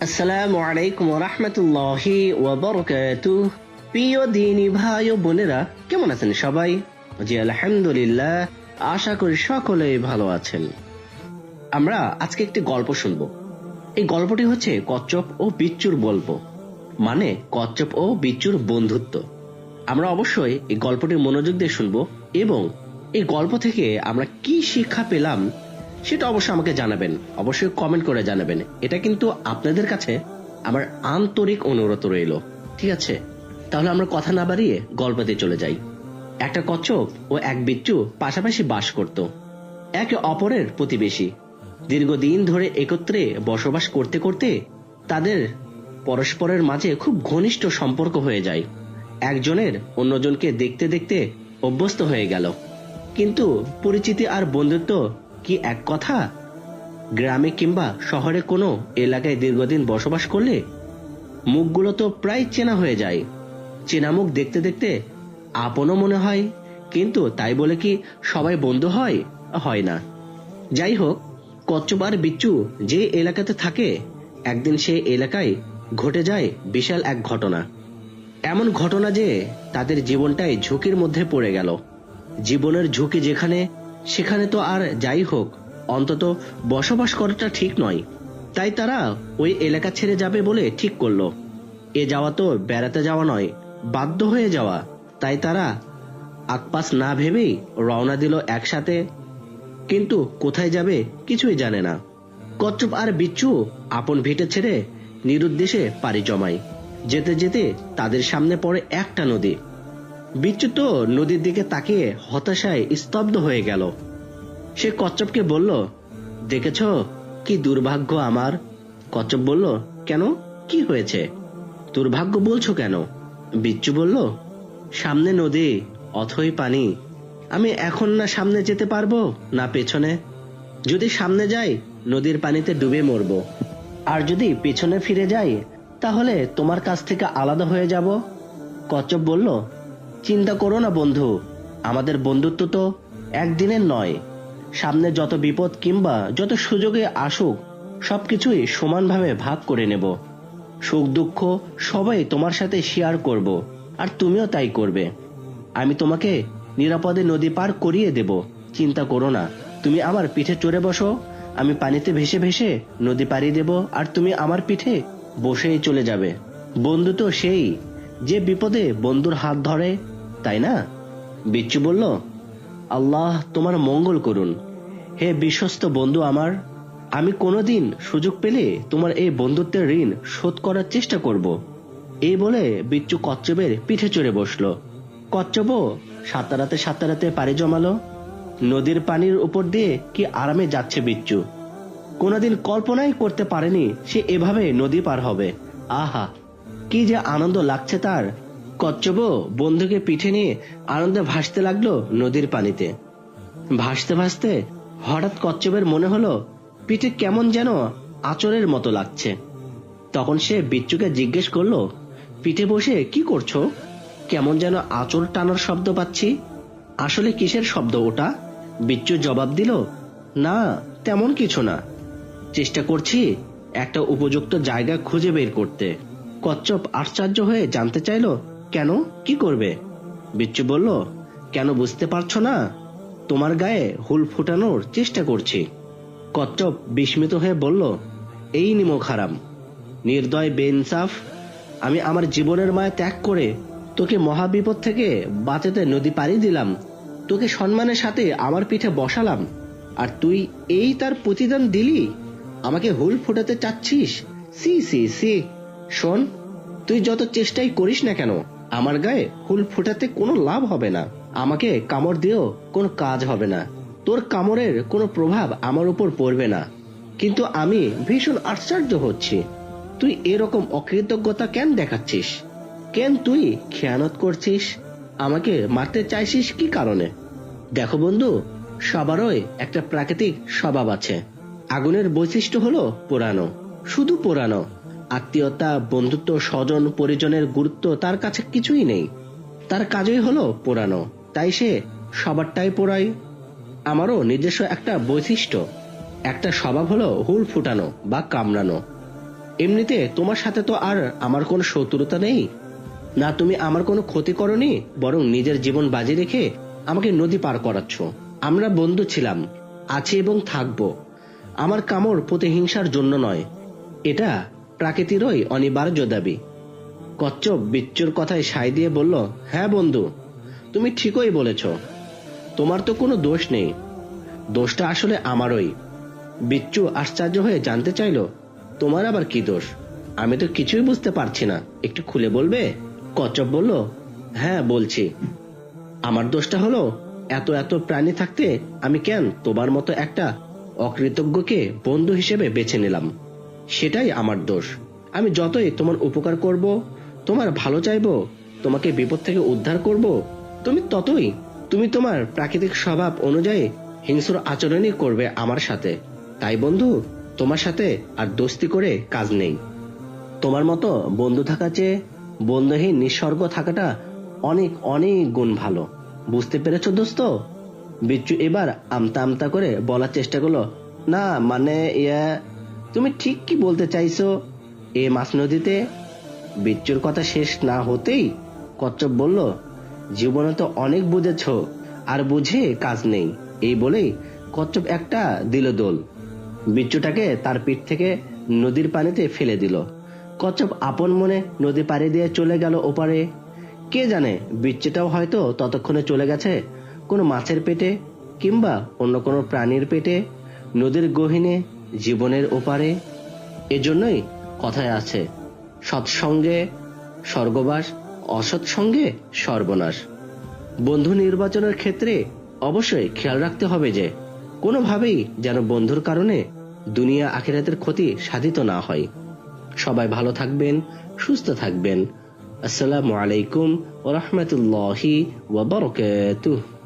আসসালামু আলাইকুম রহমতুল্লাহি ওয়াবারাকাতু প্রিয় দিনী ভাই ও বোনেরা, কেমন আছেন সবাই? জি, আলহামদুলিল্লাহ, আশা করি সকলেই ভালো আছেন। আমরা আজকে একটি গল্প শুনব। এই গল্পটি হচ্ছে কচ্ছপ ও বিচ্চুর গল্প। মানে কচ্ছপ ও বিচ্চুর বন্ধুত্ব। আমরা অবশ্যই এই গল্পটি মনোযোগ দিয়ে শুনব এবং এই গল্প থেকে আমরা কি শিক্ষা পেলাম সেটা অবশ্যই আমাকে জানাবেন। অবশ্যই কমেন্ট করে জানাবেন। এটা কিন্তু আপনাদের কাছে আমার আন্তরিক অনুরোধ রইল। ঠিক আছে? তাহলে আমরা কথা না বাড়িয়ে গল্পতে চলে যাই। একটা কচ্ছপ ও এক বিচ্ছু পাশাপাশি বাস করত। একে অপরের প্রতিবেশী। দীর্ঘদিন ধরে একত্রে বসবাস করতে করতে তাদের পরস্পরের মাঝে খুব ঘনিষ্ঠ সম্পর্ক হয়ে যায়। একজনের অন্যজনকে দেখতে দেখতে অভ্যস্ত হয়ে গেল। কিন্তু পরিচিতি আর বন্ধুত্ব কি এক কথা? গ্রামে কিংবা শহরে কোনো এলাকায় দীর্ঘদিন বসবাস করলে মুখগুলো তো প্রায় চেনা হয়ে যায়। চেনা মুখ দেখতে দেখতে আপনও মনে হয়, কিন্তু তাই বলে কি সবাই বন্ধু হয়? হয় না। যাই হোক, কচ্ছপ আর বিচ্ছু যে এলাকাতে থাকে, একদিন সে এলাকায় ঘটে যায় বিশাল এক ঘটনা। এমন ঘটনা যে তাদের জীবনটাই ঝুঁকির মধ্যে পড়ে গেল। জীবনের ঝুঁকি যেখানে সেখানে তো আর যাই হোক, অন্তত বসবাস করাটা ঠিক নয়। তাই তারা ওই এলাকা ছেড়ে যাবে বলে ঠিক করল। এ যাওয়া তো বেড়াতে যাওয়া নয়, বাধ্য হয়ে যাওয়া। তাই তারা আকপাস না ভেবেই রওনা দিল একসাথে। কিন্তু কোথায় যাবে কিছুই জানে না। কচ্ছপ আর বিচ্ছু আপন ভিটে ছেড়ে নিরুদ্দেশে পাড়ি জমায়। যেতে যেতে তাদের সামনে পড়ে একটা নদী। বিচ্ছু তো নদীর দিকে তাকিয়ে হতাশায় স্তব্ধ হয়ে গেল। সে কচ্ছপকে বলল, দেখেছ কি দুর্ভাগ্য আমার? কচ্ছপ বলল, কেন? কি হয়েছে? দুর্ভাগ্য বলছো কেন? বিচ্ছু বলল, সামনে নদী, অথই পানি। আমি এখন না সামনে যেতে পারব, না পেছনে? যদি সামনে যাই, নদীর পানিতে ডুবে মরব। আর যদি পেছনে ফিরে যাই, তাহলে তোমার কাছ থেকে আলাদা হয়ে যাব? কচ্ছপ বলল চিন্তা করো না, বন্ধু। আমাদের বন্ধুত্ব তো একদিনের নয়। সামনে যত বিপদ কিংবা যত সুযোগে আসুক, সবকিছুই সমানভাবে ভাগ করে নেব। সুখ, দুঃখ সবাই তোমার সাথে শেয়ার করব, আর তুমিও তাই করবে। আমি তোমাকে নিরাপদে নদী পার করিয়ে দেব। চিন্তা করো না, তুমি আমার পিঠে চড়ে বসো, আমি পানিতে ভেসে ভেসে নদী পাড়ি দেব, আর তুমি আমার পিঠে বসেই চলে যাবে। বন্ধু তো সেই, যে বিপদে বন্ধুর হাত ধরে তাই না? বিচ্ছু বলল, আল্লাহ তোমার মঙ্গল করুন। হে বিশ্বস্ত বন্ধু আমার, আমি কোনোদিন সুযোগ পেলে তোমার এই বন্ধুত্বের ঋণ শোধ করার চেষ্টা করব। এই বলে বিচ্ছু কচ্ছপের পিঠে চড়ে বসল। কচ্ছপও সাঁতারাতে সাঁতারাতে পাড়ি জমালো। নদীর পানির উপর দিয়ে কি আরামে যাচ্ছে বিচ্ছু। কোনোদিন কল্পনাই করতে পারেনি সে এভাবে নদী পার হবে। আহা, কি যে আনন্দ লাগছে তার। কচ্ছপও বন্ধুকে পিঠে নিয়ে আনন্দে ভাসতে লাগল নদীর পানিতে। ভাসতে ভাসতে হঠাৎ কচ্ছপের মনে হলো, পিঠে কেমন যেন আচরের মতো লাগছে। তখন সে বিচ্ছুকে জিজ্ঞেস করল, পিঠে বসে কি করছ? কেমন যেন আচর টানার শব্দ পাচ্ছি। আসলে কিসের শব্দ ওটা? বিচ্ছু জবাব দিল, না, তেমন কিছু না। চেষ্টা করছি একটা উপযুক্ত জায়গা খুঁজে বের করতে। কচ্ছপ আশ্চর্য হয়ে জানতে চাইলো কেন? কি করবে? বিচ্ছু বলল, কেন বুঝতে পারছ না? তোমার গায়ে হুল ফুটানোর চেষ্টা করছি। কচ্ছপ বিস্মিত হয়ে বলল, এই নিমক হারাম নির্দয় বেইনসাফ, আমি আমার জীবনের মায়া ত্যাগ করে তোকে মহাবিপদ থেকে বাঁচাতে নদী পাড়ি দিলাম। তোকে সম্মানের সাথে আমার পিঠে বসালাম। আর তুই এই তার প্রতিদান দিলি? আমাকে হুল ফোটাতে চাচ্ছিস? সি সি সি। শোন, তুই যত চেষ্টাই করিস না কেন আমার গায়ে হুল ফোটাতে কোনো লাভ হবে না। আমাকে কামড় দিয়েও কোনো কাজ হবে না। তোর কামড়ের কোনো প্রভাব আমার উপর পড়বে না। কিন্তু আমি ভীষণ আশ্চর্য হচ্ছি। তুই এরকম অকৃতজ্ঞতা কেন দেখাচ্ছিস? কেন তুই খেয়ানত করছিস? আমাকে মারতে চাইছিস কি কারণে? দেখো বন্ধু, সবারই একটা প্রাকৃতিক স্বভাব আছে। আগুনের বৈশিষ্ট্য হলো পোড়ানো শুধু পোড়ানো আত্মীয়তা, বন্ধুত্ব, স্বজন, পরিজনের গুরুত্ব তার কাছে কিছুই নেই। তার কাজই হলো পোড়ানো। তাই সে সবারটাই পোড়ায়। আমারও নিজস্ব একটা বৈশিষ্ট্য। একটা স্বভাব হলো হুল ফুটানো বা কামড়ানো। এমনিতে তোমার সাথে তো আর আমার কোনো শত্রুতা নেই। না তুমি আমার কোনো ক্ষতি করনি, বরং নিজের জীবন বাজি রেখে আমাকে নদী পার করাচ্ছ। আমরা বন্ধু ছিলাম, আছি এবং থাকব। আমার কামড় প্রতিহিংসার জন্য নয়। এটা প্রাকৃতিরই অনিবার্য দাবি। কচ্ছপ বিচ্ছুর কথায় সায় দিয়ে বলল হ্যাঁ বন্ধু, তুমি ঠিকই বলেছ। তোমার তো কোনো দোষ নেই। দোষটা আসলে আমারই। বিচ্ছু আশ্চর্য হয়ে জানতে চাইলো, তোমার আবার কি দোষ? আমি তো কিছুই বুঝতে পারছি না। একটু খুলে বলবে? কচ্ছপ বলল হ্যাঁ বলছি। আমার দোষটা হলো, এত এত প্রাণী থাকতে আমি কেন তোমার মতো একটা অকৃতজ্ঞকে বন্ধু হিসেবে বেছে নিলাম? সেটাই আমার দোষ। আমি যতই তোমার উপকার করব, তোমার ভালো চাইব, তোমাকে বিপদ থেকে উদ্ধার করব, তুমি ততই, তুমি তোমার প্রাকৃতিক স্বভাব অনুযায়ী হিংস্র আচরণই করবে আমার সাথে। তাই বন্ধু, তোমার সাথে আর দোস্তি করে কাজ নেই। তোমার মতো বন্ধু থাকা চেয়ে বন্ধুহীন নিঃসর্গ থাকাটা অনেক অনেক গুণ ভালো। বুঝতে পেরেছ দোস্ত? বিচ্ছু এবার আমতা আমতা করে বলার চেষ্টা করল না মানে ইয়া তুমি ঠিক কি বলতে চাইছো? এ মাছ নদীতে বিচ্ছুর কথা শেষ না হতেই কচ্ছপ বলল, জীবনে তো অনেক বুঝেছ, আর বুঝে কাজ নেই। এই বলেই কচ্ছপ একটা দিল দোল। বিচ্ছুটাকে তার পিঠ থেকে নদীর পানিতে ফেলে দিল। কচ্ছপ আপন মনে নদী পাড়ি দিয়ে চলে গেল ওপারে। কে জানে বিচ্ছুটাও হয়তো ততক্ষণে চলে গেছে কোনো মাছের পেটে কিংবা অন্য কোনো প্রাণীর পেটে। নদীর গহিনে জীবনের ওপারে, এজন্যই কথায় আছে, সৎসঙ্গে স্বর্গবাস অসৎ সঙ্গে সর্বনাশ। বন্ধু নির্বাচনের ক্ষেত্রে অবশ্যই খেয়াল রাখতে হবে যে, কোনোভাবেই যেন বন্ধুর কারণে দুনিয়া আখিরাতের ক্ষতি সাধিত না হয়। সবাই ভালো থাকবেন, সুস্থ থাকবেন। আসসালামু আলাইকুম ওরহমতুল্লাহি ওয়াবারকাতুহ